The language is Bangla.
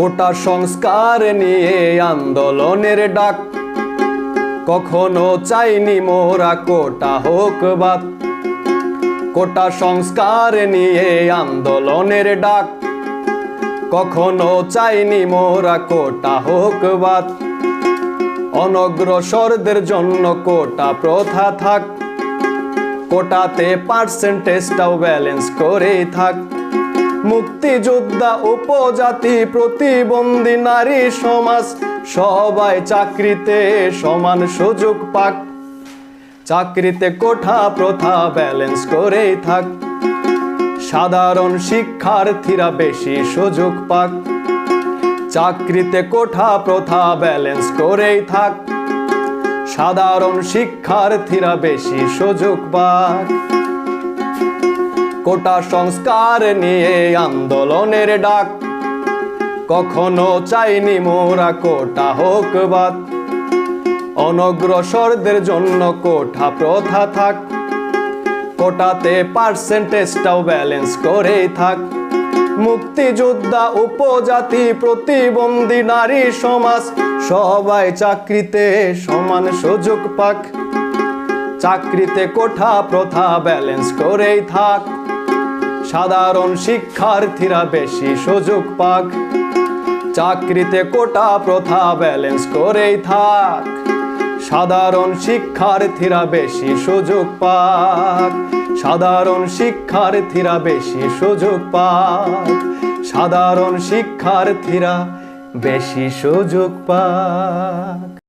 কোটা সংস্কার নিয়ে আন্দোলনের ডাক। কখনো চাইনি মোরা কোটা হোক বাদ কোটা সংস্কার নিয়ে আন্দোলনের ডাক। কখনো চাইনি মোরা কোটা হোক বাদ অনগ্রসরদের জন্য কোটা প্রথা থাক। কোটাতে পার্সেন্টেজটাও ব্যালেন্স করেই থাক। মুক্তিযোদ্ধা, উপজাতি, প্রতিবন্ধী, নারী সমাজ, সবাই চাকরিতে সমান সুযোগ পাক। চাকরিতে কোঠা, প্রথা, ব্যালেন্স করেই থাক। সাধারণ শিক্ষার্থীরা বেশি সুযোগ পাক। চাকরিতে কোঠা, প্রথা, ব্যালেন্স করেই থাক। সাধারণ শিক্ষার্থীরা বেশি সুযোগ পাক। কোটা সংস্কার নিয়ে আন্দোলনের ডাক। কখনো চাইনি মোরা কোটা হোক বাদ। অনগ্রসরদের জন্য কোঠা প্রথা থাক। কোটাতে পার্সেন্টেজটাও ব্যালেন্স করেই থাক। মুক্তিযোদ্ধা, উপজাতি, প্রতিবন্ধী, নারী সমাজ, সবাই চাকরিতে সমান সুযোগ পাক। চাকরিতে কোঠা প্রথা ব্যালেন্স করেই থাক। সাধারণ শিক্ষার্থীরা বেশি সুযোগ পাক। চাকরিতে কোটা প্রথা ব্যালেন্স করেই থাক। সাধারণ শিক্ষার্থীরা বেশি সুযোগ পাক। সাধারণ শিক্ষার্থীরা বেশি সুযোগ পাক। সাধারণ শিক্ষার্থীরা বেশি সুযোগ পাক।